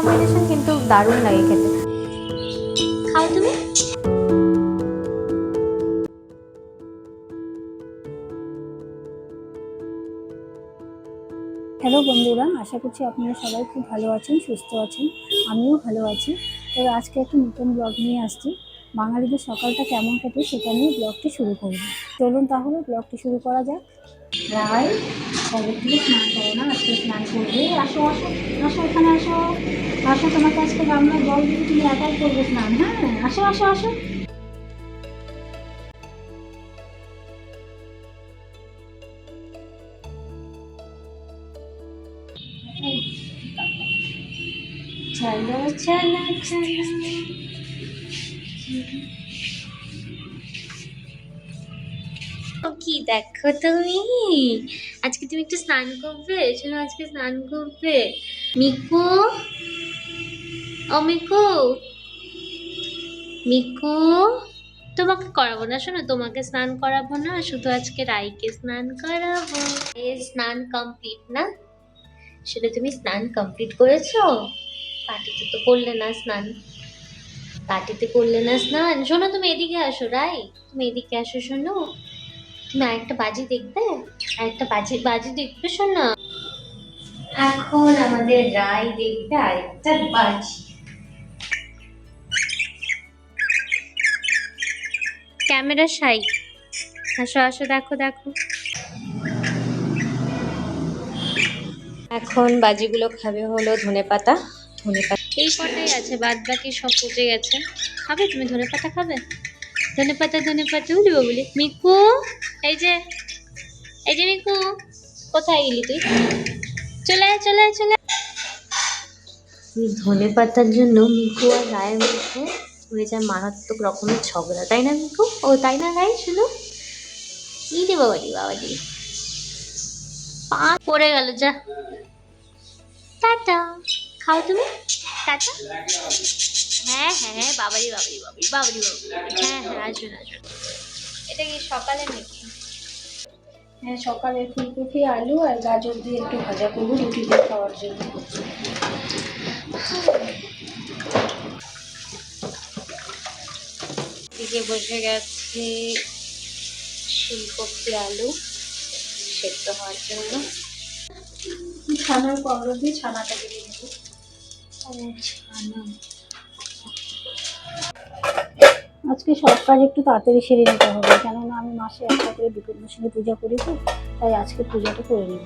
Combination কিন্তু দারুণ লাগে খেতে। খাও তুমি? হ্যালো বন্ধুরা আশা করছি আপনারা সবাই খুব ভালো আছেন সুস্থ আছেন আমিও ভালো আছি। তবে আজকে একটি নতুন ব্লগ নিয়ে আসছি। বাঙালিদের সকালটা কেমন কাটে সেটা নিয়ে ব্লগটি শুরু করব। চলুন তাহলে ব্লগটি শুরু করা যাক। রায় কবে থেকে স্নান করে না আজকে স্নান করবে আসো আসো আসো, এখানে আসো। আসো গামলায় জল দিয়ে তুমি একাই করবে স্নান হ্যাঁ? আসো আসো আসো। চলো চলো চলো। দেখো তুমি। আজকে তুমি একটু স্নান করবে? শোনো, আজকে স্নান করবে। মিকু? ও মিকু? মিকু? তোমাকে করাবো না, শোনো, তোমাকে স্নান করাবো না, শুধু আজকে রাইকে স্নান করাবো। স্নান কমপ্লিট না? সেটা তুমি স্নান কমপ্লিট করেছ? পার্টিতে তো করলে না স্নান। পার্টিতে করলে না স্নান। শোনো, তুমি এদিকে আসো রাই তুমি এদিকে আসো, শোনো। তুমি আরেকটা বাজি দেখবে? আরেকটা বাজি বাজি দেখবে, শোনো। এখন আমাদের রাই দেখবে আরেকটা বাজি। ক্যামেরা সাই। আসো আসো, দেখো দেখো। এখন বাজিগুলো খাবে হলো ধনে পাতা। ধনে পাতা এই কটাই আছে বাদ বাকি সব পচে গেছে। খাবে? তুমি ধনে পাতা খাবে? ধনে পাতা ধনে পাতা উঠবে বলি। মিকু, এই যে এই যে মিকু, কোথায় গেলি তুই? চলে আয় চলে আয়, চলে ধনে পাতার জন্য মিকু আর রায়ের মধ্যে হয়ে যায় মারাত্মক রকমের ঝগড়া, তাই না মিকু? ও, তাই না রায়? শুনো। ই রে বাবাজি বাবাজি। পা পড়ে গেল, যা। টাটা। খাও তুমি? টাটা হ্যাঁ হ্যাঁ হ্যাঁ বাবারি বাবারি বাবারি বাবারি বাবারি হ্যাঁ হ্যাঁ আসুন আসুন এটা কি সকালে নাকি? হ্যাঁ সকালে ফুলকপি আলু আর গাজর দিয়ে একটু ভাজা করব রুটি দিয়ে খাওয়ার জন্য। দিকে বসে গেছে ফুলকপি আলু সেদ্ধ হওয়ার জন্য। ছানার কমলো দিয়ে ছানাটাকে দিয়ে আজকে সব কাজ একটু তাড়াতাড়ি সেরে নিতে হবে, কেননা আমি মাসে একটা করে বিপদ পূজা করি তো, তাই আজকে পূজাটা করে নেব।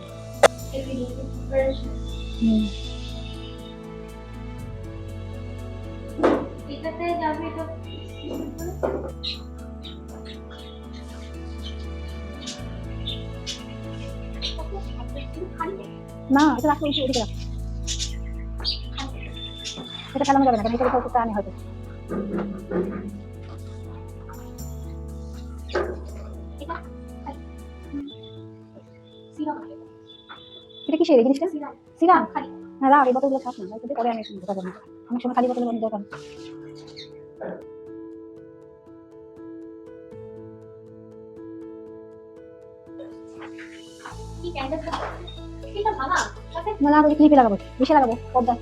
না রাখো রাখো। এটা ফেলানো যাবে না কারণ এটা কোথাও করতে হয়তো। এটা কি সেই জিনিসটা সিরাম? হ্যাঁ রাখ এই বোতলগুলো থাক না পরে আমি শুনতে পারব না অনেক সময় খালি বোতলের মধ্যে দরকার না না ক্লিপে লাগাবো বেশি লাগাবো পর্দা।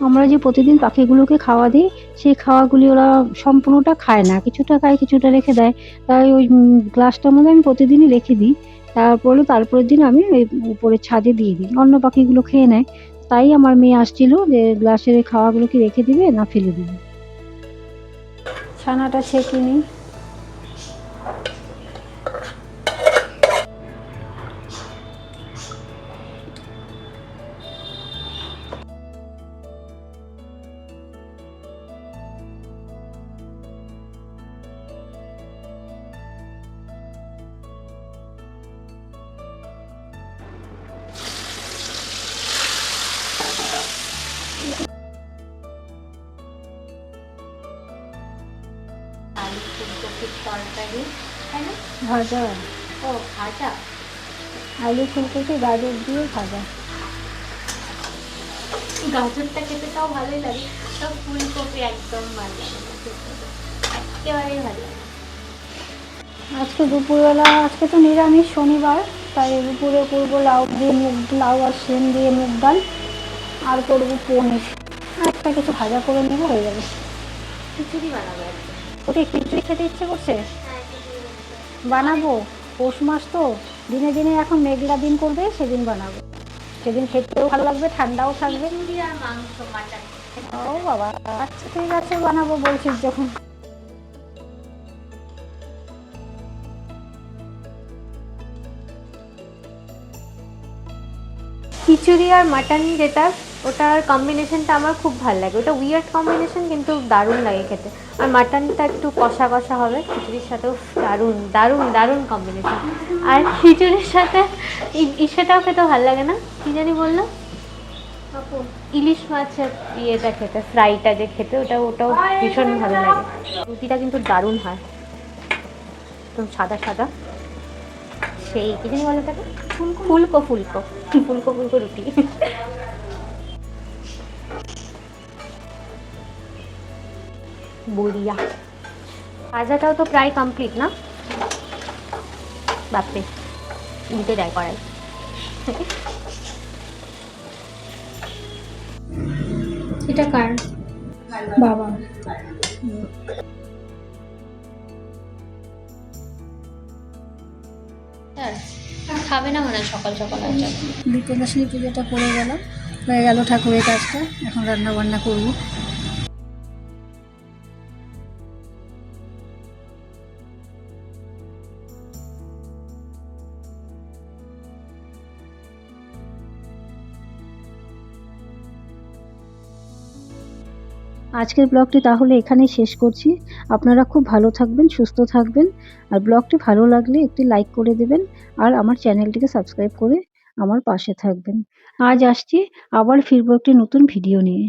আমরা যে প্রতিদিন পাখিগুলোকে খাওয়া দিই, সেই খাওয়াগুলি ওরা সম্পূর্ণটা খায় না। কিছুটা খায়, কিছুটা রেখে দেয়। তাই ওই গ্লাসটার মধ্যে আমি প্রতিদিনই রেখে দিই। তারপরে, তারপরের দিন আমি ওই উপরে ছাদে দিয়ে দিই। অন্য পাখিগুলো খেয়ে নেয়। তাই আমার মেয়ে আসছিল যে, গ্লাসের এই খাওয়াগুলো কি রেখে দিবে না ফেলে দিবে? ছানাটা ছেঁকে নিই আলু ফুলকপির তরকারি তাই না? ভাজা। ও ভাজা? আলু ফুলকপি গাজর দিয়ে ভাজা। গাজরটা খেতে তাও ভালোই লাগে। তো ফুলকপি একদম ভালো। লাগে একেবারেই ভালো। লাগে আজকে দুপুরবেলা আজকে তো নিরামিষ শনিবার তাই দুপুরে করব লাউ দিয়ে মুগ লাউ আর সেম দিয়ে মুগ ডাল আর করব পনির। একটা কিছু ভাজা করে নেব হয়ে যাবে। খিচুড়ি বানাবো ওটা খিচুড়ি খেতে ইচ্ছে করছে? হ্যাঁ বানাবো। বানাবো পৌষ মাস তো। দিনে দিনে এখন মেঘলা দিন করবে সেদিন বানাবো। সেদিন খেতেও ভালো লাগবে ঠান্ডাও থাকবে। ও বাবা আচ্ছা ঠিক আছে বানাবো বলছিস যখন। খিচুড়ি আর মাটন যেটা ওটার কম্বিনেশনটা আমার খুব ভালো লাগে। ওটা উইয়ার্ড কম্বিনেশন কিন্তু দারুণ লাগে খেতে। আর মাটনটা একটু কষা কষা হবে খিচুড়ির সাথেও দারুণ দারুণ দারুণ কম্বিনেশন আর খিচুড়ির সাথে ইসেটাও খেতে ভালো লাগে না? কি জানি বলল? ইলিশ মাছের ইয়েটা খেতে ফ্রাইটা যে খেতে ওটা ওটাও ভীষণ ভালো লাগে। রুটিটা কিন্তু দারুণ হয়। একদম সাদা সাদা। সেই কি জানি বলো তাকে ফুলকো ফুলকো। ফুলকো ফুলকো রুটি। বড়িয়া। ভাজাটাও তো প্রায় কমপ্লিট না? বাপরে উল্টে দেয় কড়াই এটা কার? বাবা। খাবে না মনে হয় সকাল সকাল যাবে। বিপদাসনী পুজোটা করে গেল হয়ে গেল ঠাকুরের কাজটা এখন রান্না বান্না করব। আজকের ব্লগটি তাহলে এখানেই শেষ করছি। আপনারা খুব ভালো থাকবেন, সুস্থ থাকবেন। আর ব্লগটি ভালো লাগলে একটি লাইক করে দেবেন আর আমার চ্যানেলটিকে সাবস্ক্রাইব করে আমার পাশে থাকবেন। আজ আসছি, আবার ফিরবো একটি নতুন ভিডিও নিয়ে।